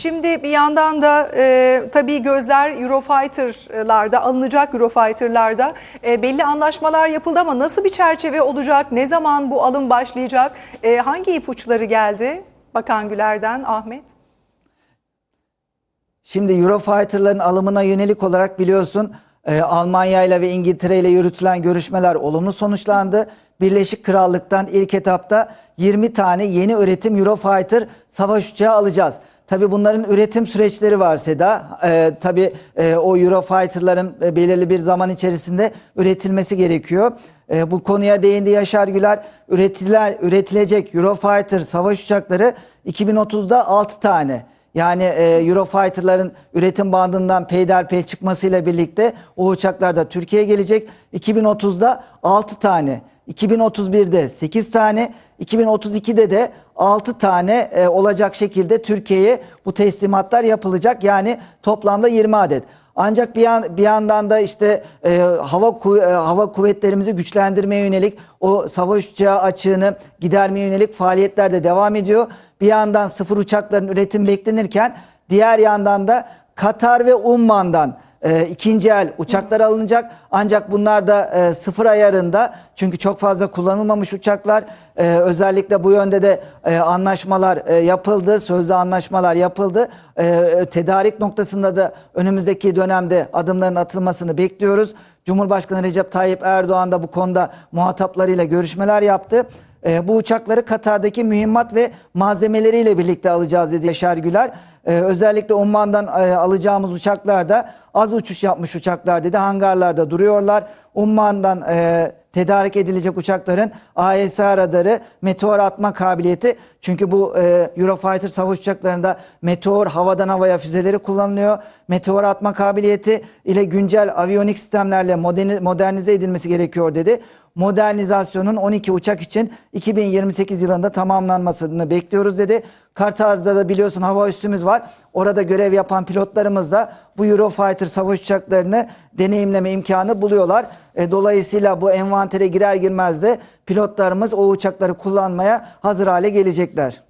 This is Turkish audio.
Şimdi bir yandan da e, tabii gözler Eurofighter'larda alınacak Eurofighter'larda e, belli anlaşmalar yapıldı ama nasıl bir çerçeve olacak? Ne zaman bu alım başlayacak? E, hangi ipuçları geldi Bakan Güler'den Ahmet? Şimdi Eurofighter'ların alımına yönelik olarak biliyorsun e, Almanya ile ve İngiltere ile yürütülen görüşmeler olumlu sonuçlandı. Birleşik Krallık'tan ilk etapta 20 tane yeni üretim Eurofighter savaş uçağı alacağız. Tabi bunların üretim süreçleri var Seda. E, Tabi e, o Eurofighter'ların e, belirli bir zaman içerisinde üretilmesi gerekiyor. E, bu konuya değindi Yaşar Güler. Üretilen, üretilecek Eurofighter savaş uçakları 2030'da 6 tane. Yani e, Eurofighter'ların üretim bandından peyderpey çıkmasıyla birlikte o uçaklar da Türkiye'ye gelecek. 2030'da 6 tane, 2031'de 8 tane, 2032'de de 6 tane e, olacak şekilde Türkiye'ye bu teslimatlar yapılacak. Yani toplamda 20 adet. Ancak bir, yan, bir yandan da işte e, hava ku- e, hava kuvvetlerimizi güçlendirmeye yönelik o savaş uçağı açığını gidermeye yönelik faaliyetler de devam ediyor. Bir yandan sıfır uçakların üretim beklenirken diğer yandan da Katar ve Umman'dan e, ikinci el uçaklar alınacak. Ancak bunlar da e, sıfır ayarında çünkü çok fazla kullanılmamış uçaklar. E, özellikle bu yönde de e, anlaşmalar e, yapıldı, sözlü anlaşmalar yapıldı. E, e, tedarik noktasında da önümüzdeki dönemde adımların atılmasını bekliyoruz. Cumhurbaşkanı Recep Tayyip Erdoğan da bu konuda muhataplarıyla görüşmeler yaptı. E, bu uçakları Katar'daki mühimmat ve malzemeleriyle birlikte alacağız dedi Yaşar Güler. E, özellikle Umman'dan e, alacağımız uçaklar da az uçuş yapmış uçaklar dedi. Hangarlarda duruyorlar. Umman'dan e, tedarik edilecek uçakların AESA radarı, meteor atma kabiliyeti. Çünkü bu e, Eurofighter savaş uçaklarında meteor havadan havaya füzeleri kullanılıyor. Meteor atma kabiliyeti ile güncel aviyonik sistemlerle moderni- modernize edilmesi gerekiyor dedi. Modernizasyonun 12 uçak için 2028 yılında tamamlanmasını bekliyoruz dedi. Katar'da da biliyorsun hava üssümüz var. Orada görev yapan pilotlarımız da bu Eurofighter savaş uçaklarını deneyimleme imkanı buluyorlar. E, dolayısıyla bu envantere girer girmez de pilotlarımız o uçakları kullanmaya hazır hale gelecekler.